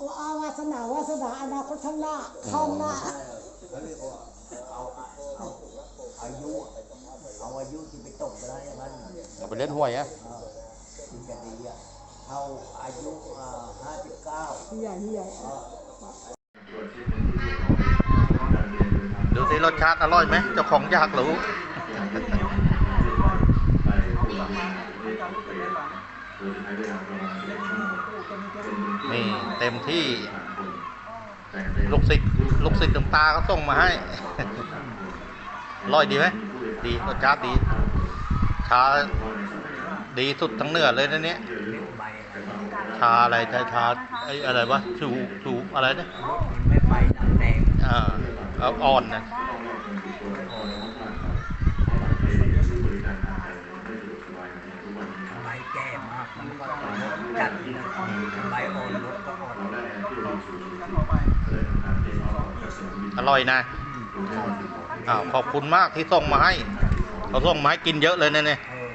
อาวาสนาวาสนาอนาคตข้างหน้าข้างหน้าเขาเรียกว่าเอาเอาอายุเอาอายุที่ไปตกไปแล้วอย่างนั้นเอาไปเล่นหวยอะถึงจะดีอะเท่าอายุห้าสิบเก้าที่ใหญ่ใหญ่ดูสิรสชาติอร่อยไหมเจ้าของอยากรู้ นี่เต็มที่ลูกศิษย์ลูกศิษย์ตงตาเขาส่งมาให้อร่อยดีไหมดีรสชาติดีชาดีสุดทั้งเนื้อเลยนะเนี้ยใบชาอะไรชาชาไอ้อะไรวะชูชูอะไรนะไม่ใบดำแดงอ่าเอาอ่อนนะ จัดใบอ่อนรสก็อ่อนอร่อยนะอ้าวขอบคุณมากที่ส่งมาให้เขาส่งมาให้กินเยอะเลยเนี่ยเนี่ยเออ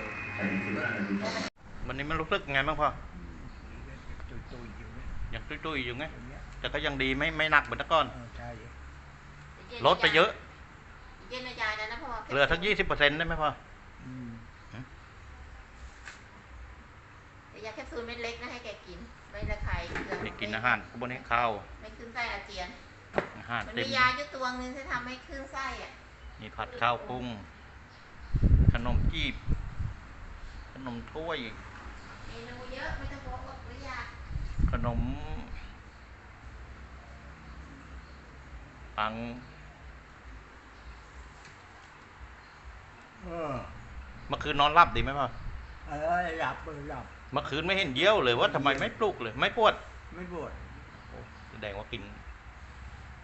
วันนี้มันรู้สึกไงบ้างพ่อตุยๆอยู่เนี่ยยังตุ้ยๆอยู่ไงอย่างเงี้ยแต่ก็ยังดีไม่ไม่หนักเหมือนแต่ก่อนเออใช่ลดไปเยอะเย็นอาจารย์นะพ่อเหลือทั้งยี่สิบเปอร์เซ็นต์ได้ไหมพ่อ อืม แต่ ยาแคปซูลเม็ดเล็กนะให้แกกิน ไม่ระคายเคืองนี่กินอาหารพวกนี้ข้าวไม่ขึ้นไส้อาเจียน อาหารมันเต็มมียาอยู่ตัวนึงที่ทำให้ขึ้นไส้อะมีผัดข้าวปุ้งขนมจีบ ขนมถ้วย เมนูเยอะไม่ต้องบอกว่าหรือยาขนม ปังเออเมื่อคืนนอนหลับดีไหมพ่อ เออหลับเออหลับ เมื่อคืนไม่เห็นเยี่ยวเลยว่าทำไมไม่ปลุกเลย ไม่ปวด ไม่ปวดโอ้แสดงว่ากิน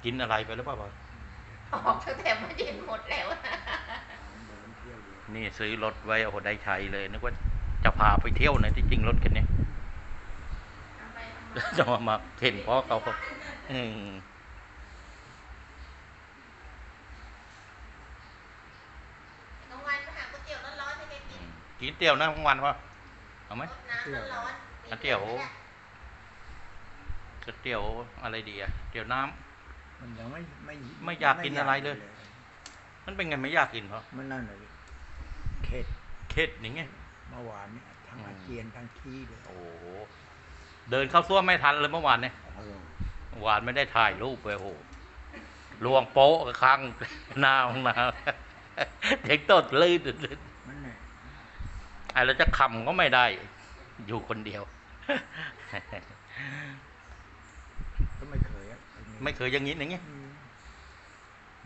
กินอะไรไปหรือเปล่าพ่อออกตั้งแต่เมื่อเย็นหมดแล้ว นี่ซื้อรถไว้โอ้โหได้ใช้เลยนึกว่าจะพาไปเที่ยวนะที่จริงรถคันนี้เอาไปทำไมจะมามาเห็นเพราะเขาก็อืมกลางวันไปหาก๋วยเตี๋ยวร้อนๆให้แกกินกินเตี๋ยวนะทั้งวันป่ะ เอาไหมรดน้ำร้อนๆก๋วยเตี๋ยวก๋วยเตี๋ยวอะไรดีอะเตี๋ยวน้ำมันยังไม่ไม่ไม่อยากกินอะไรเลย มันเป็นไงไม่อยากกินเพราะมันนั่นเลยเข็ดเค็ดอย่างเงี้ยเมื่อวานเนี่ยทั้งอืมอาเจียนทั้งขี้เลยโอ้โหเดินเข้าซ่วมไม่ทันเลยเมื่อวานเนี่ยเออเมื่อวานไม่ได้ถ่ายรูปไปโอ้โหลวงโป๊ะกับข้างหน้าห้องน้ำเด็กตดลื่นมัน เนี่ยไอ้เราจะขำก็ไม่ได้ อยู่คนเดียว ก็ไม่เคยอะอันนี้ไม่เคยอย่างนี้อย่างเงี้ยอืม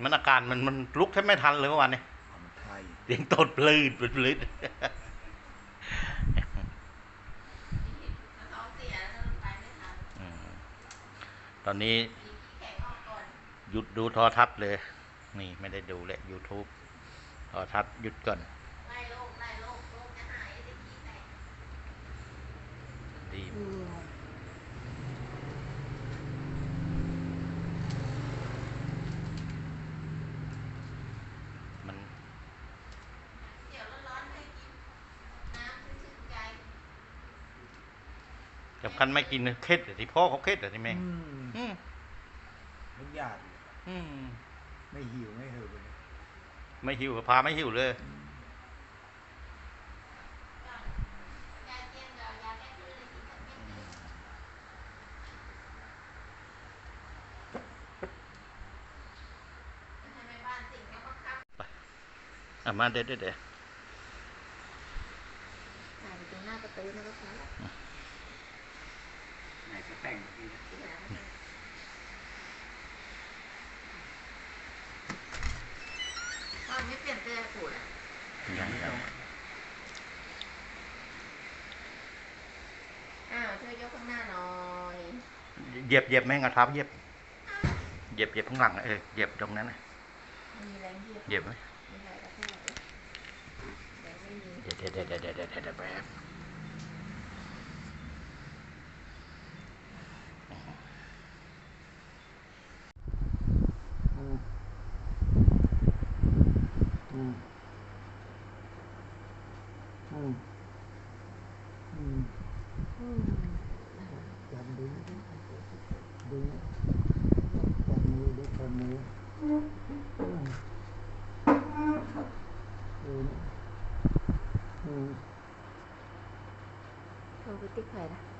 มันอาการมันมันลุกแทบไม่ทันเลยเมื่อวานเนี่ยเอามาไทยเสียงตดลื่นลื่นท้องเสียแล้วไปไม่ทันอืมตอนนี้มีขี้แข็งออกก่อนหยุดดูโทอทัศน์เลย นี่ไม่ได้ดูเลย YouTube โทอทัศน์หยุดก่อน ไล่โรคไล่โรคโรคจะหายไอ้ขี้แตก ดี มัน เดี๋ยวร้อนๆให้กิน น้ำชื่นใจ สำคัญไม่กินเคล็ดอะที่พ่อเขาเคล็ดอะที่แม่งอืมอืมทุกอย่างอืมไม่หิวไม่เหือะเลยไม่หิวพาไม่หิวเลยยาเจียนกับยา แต่งอีกที่หลังตอนไม่เปลี่ยนเสื้อผูดอะยังยังอ้าวช่วยยกข้างหน้าหน่อยเหยียบเหยียบแม่งกระทับเหยียบเหยียบเหยียบข้างหลังอะเออเหยียบตรงนั้นนะมีแรงเหยียบเหยียบไหมมีแรงกระแทกแรงไม่มีเด็ดเด็ดเด็ดเด็ดเด็ดเด็ดเด็ดแบบ อืมอืมอืมอืมอืมจำดูนะ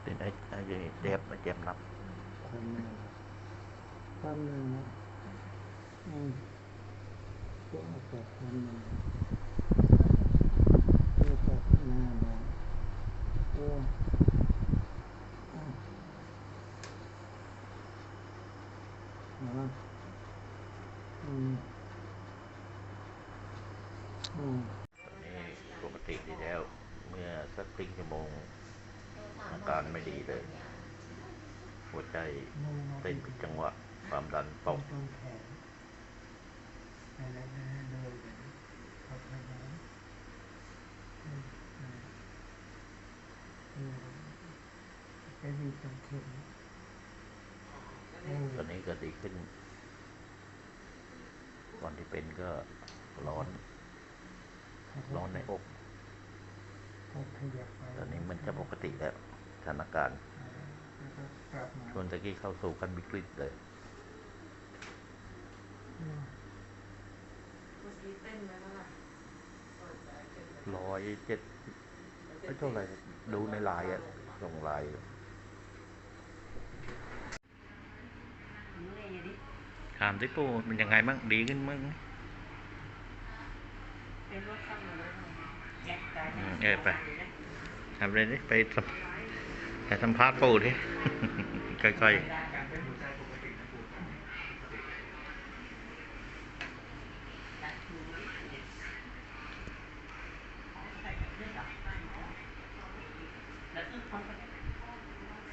เดี๋ยวไอ้ไอ้เจ็บไอ้เจ็บนับคนหนึ่งคนหนึ่งอืมตัวเกิดคนหนึ่งตัวเกิดหน้าบ้านตัวอะนาะอืมอืมตอนนี้ปกติดีแล้ว เมื่อสักครึ่งชั่วโมง อาการไม่ดีเลย หัวใจเต้นผิดจังหวะ ความดันตกตอนะโดยกันเขาพยายามอืมอืมอืมจะมีตรงเข็มอืมตอนนี้ก็ดีขึ้นวันที่เป็นก็ร้อน ร้อนในอก ตอนนี้มันจะปกติแล้วสถานการณ์แล้วก็กลับมาช่วงตะกี้เข้าสู่กันวิกฤตเลยอืมเมื่อกี้เต้นไปเท่าไหร่ร้อยเจ็ดไม่เท่าไหร่ดูในไลน์อะส่งไลน์นี่ไงดิถามที่ปู่มันยังไงบ้างดีขึ้นมั้งเป็นรถข้างมาเลยแยกใจอืม เออไปทำเลยดิไปสัมไปสัมภาษณ์ปู่ดิค่อยการเต้นหัวใจปกตินะปู่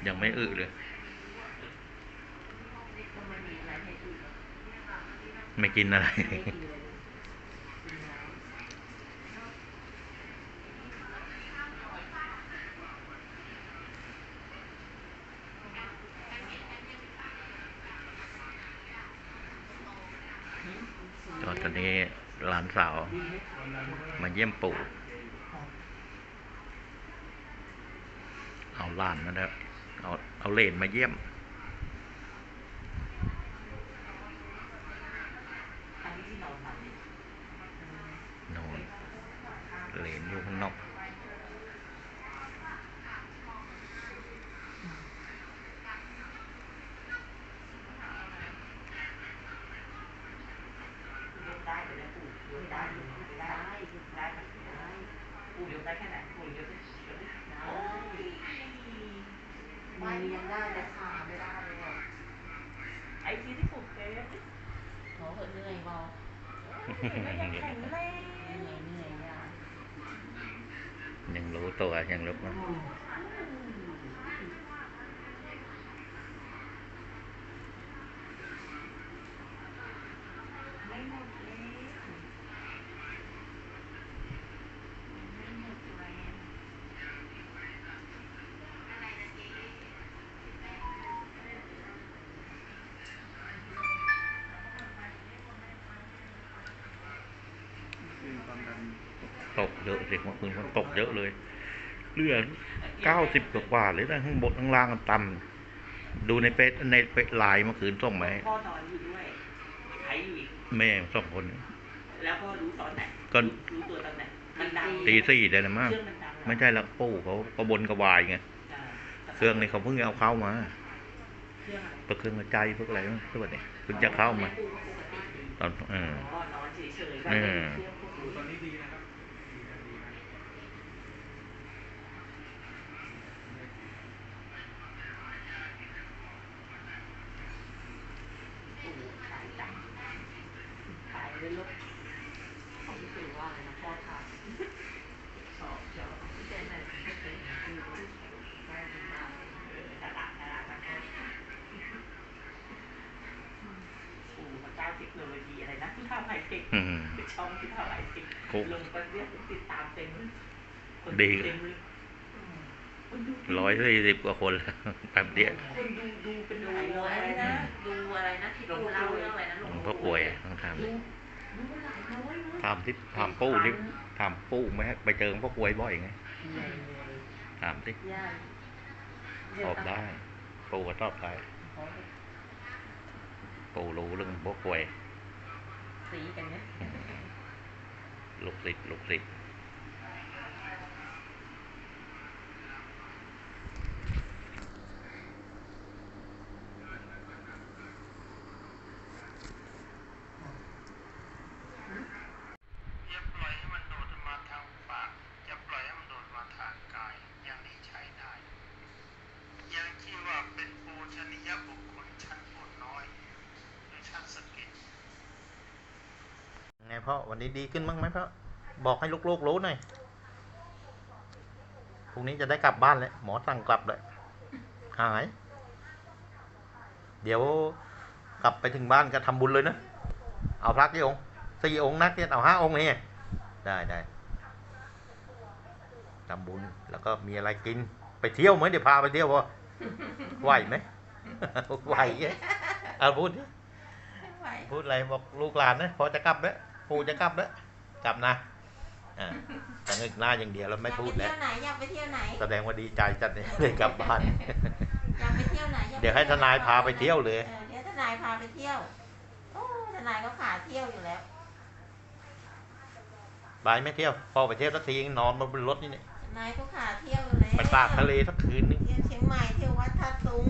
ๆยังไม่อึเลย ไม่กินอะไร ตอนนี้หลานสาว มาเยี่ยมปู่ เอาหลานมาแล้วเอาเอาเหลนมาเยี่ยม นอนเหลนอยู่ข้างนอก ได้ไปแล้วปู่เดี๋ยวได้ได้ได้ได้ได้ได้ปู่เดี๋ยวได้แค่ไหนปู่เดี๋ยวได้เดี๋ยวได้โอ้ย มือยังได้แต่ขาไม่ได้เลยอะ ไอ้ที่ที่ปู่เคยเหนื่อย หมอเหนื่อยเบา ยังแข็งแตกเยอะสิเมื่อคืนมันตกเยอะเลยเลือดเก้าสิบกว่าๆเลยนะข้างบนข้างล่างมันต่ำดูในเฟซในเฟซไลน์เมื่อคืนส่งมาให้พ่อนอนอยู่ด้วยใครอยู่อีกแม่สองคน แล้วพ่อรู้ตอนไหนก็รู้ตัวตอนไหนมันดังตีสี่ได้แล้วมั้งเครื่องมันดังเหรอไม่ใช่ละปู่เขาก็บนกระวายไงใช่เครื่องนี้เขาเพิ่งเอาเข้ามาเครื่องอะไรเปิดเครื่องหัวใจพวกอะไรมั้งตัวนี้เพิ่งจะเข้ามาปู่ก็ปกติดีตอนเอออ๋อนอนเฉยๆอืมเครื่องพวก ปู่ นี้ ตอนนี้ดีนะครับดีนะดีนะ ปู่ขายจังขาย เลยลูกเขาไม่ถือว่าอะไรนะพ่อทานชอบชอบแต่เจนไหนก็เป็นคือได้มากเออตลาดตลาดมันก็ปู่มาเจ้าเทคโนโลยีอะไรนะที่ข้าวไฮเทคอืมช่องที่ข้าวไฮเทคโอ้ลงไปเรียกติดตามเต็มดีร้อยสี่สิบกว่าคนแล้วแป๊บเดียวคนดูดูเป็นร้อยอะไรนะดูอะไรนะที่ปูเล่าเรื่องอะไรนะหลวงพ่อกลวยต้องถา มดูดูเป็นหลายร้อยนะถามที่ถามปู่ที่ถามปู่ไหมไปเจอหลวงพ่อกลวยบ่อยไงถามที่ย่าตอบได้ ปู่ก็ตอบได้ปู่รู้เรื่องหลวงพ่อกลวยสีกันเนี่ยลูกศิษย์ลูกศิษย์ พ่อวันนี้ดีขึ้นบ้างไหมพ่อบอกให้ลูกๆรู้หน่อยพรุ่งนี้จะได้กลับบ้านแล้วหมอสั่งกลับเลยหาย เดี๋ยวกลับไปถึงบ้านก็ทำบุญเลยนะ เอาพระกี่องค์สี่องค์นักเนี่ยเอาห้าองค์นี่ได้ได้ทำบุญแล้วก็มีอะไรกิน ไปเที่ยวไหมเดี๋ยวพาไปเที่ยวพ่อไหวไหมไหวไงเอาพูดดิไม่ไหวพูดอะไรบอกลูกหลานนะพอจะกลับแล้ว ปู่จะกลับแล้วกลับนะอ่าแต่งึกหน้าอย่างเดียวแล้วไม่พูดอแล้ยาวกไปเที่ยวไหนอยากไปเที่ยวไหน แสดงว่าดีใจจัดเลยได้กลับบ้าน อยากไปเที่ยวไหนอากไปเดี๋ยวให้ทนายพาไปเที่ยวเลย ออเดี๋ยวทนายพาไปเที่ยวโอ้ทนายก็ขาเที่ยวอยู่แล้ว บายไม่เที่ยวพอไปเที่ยวสักทีนอนบนรถนี่เนี่ยทนายก็ขาเที่ยวอยู่แล้วไปปากทะเลสักคืนนึงเที่ยวเชียงใหม่เที่ยววัดท่าตุง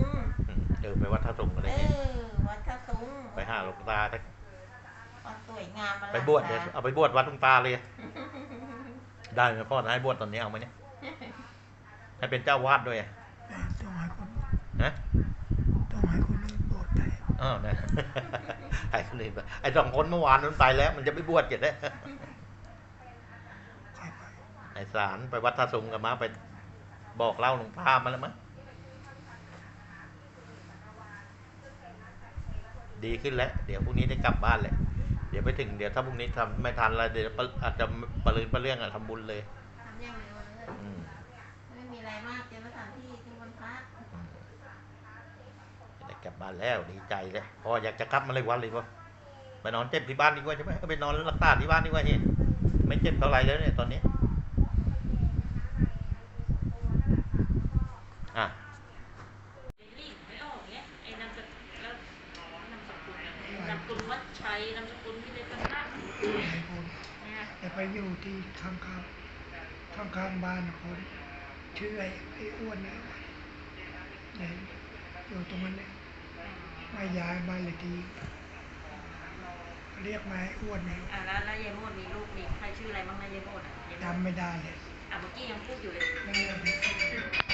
อืมเออไปวัดท่าสงอะไรเอเนี่ยอ วัดท่าตุง ไปหาหลวงตาสัก วัดสวยงามอลังไปบวชเดี๋ยวการเอาไปบวชวัดหลวงตาเลย ได้ไหมพ่อให้บวชตอนนี้เอาไหมเนี่ยให้เป็นเจ้าวาดด้วยอะแต่ต้องให้คนนะต้องให้คนอื่นบวชไปอ้าวนะไอ้คนอื่นไปไอ้สองคนเมื่อวานมันไปแล้ว มันจะไปบวชกันได้ใครไปไอ้สารไปวัดท่าสุงกับมาไปบอกเล่าหลวงพ่อมาแล้วมั้งดีขึ้นแล้ว เดี๋ยวพรุ่งนี้ได้กลับบ้านเลย เดี๋ยวไปถึงเดี๋ยวถ้าพรุ่งนี้ทำไม่ทันอะไรเดี๋ยวปะอาจจะปลืนปะเรื่องอะทำบุญเลยทำอย่างเดียวเลยอืมไม่มีอะไรมากเจอสถานที่ที่วันพระอืมจะได้กลับบ้านแล้วดีใจแล้วพ่ออยากจะกลับมาเลยวันเลยวะไปนอนเจ็บที่บ้านดีกว่าใช่ไหมเอาไปนอนรักษาที่บ้านดีกว่าเห็นไม่เจ็บเท่าไหร่แล้วเนี่ยตอนนี้อะ รีบไม่ออกเนี้ยไอ้นามสกุลแล้วอ๋อนามสกุลอะนามสกุลวัดชัย นามสกุลที่ได้ตั้งหน้าให้คนเนี่ยแต่ไปอยู่ที่ข้างข้างข้างข้างๆบ้านคนชื่อไอ้ไอ้อ้วนไอ้อ้วนเนี่ยอยู่ตรงนั้นเนี่ยไม่ย้ายบ้านเลยทีเรียกมาไอ้อ้วนเนี่ยอะแล้วแล้วยายโมดมีลูกมีใครชื่ออะไรบ้างนะยายโมดอะยายโมดจำไม่ได้เลยอะเมื่อกี้ยังพูดอยู่เลยไม่เรียก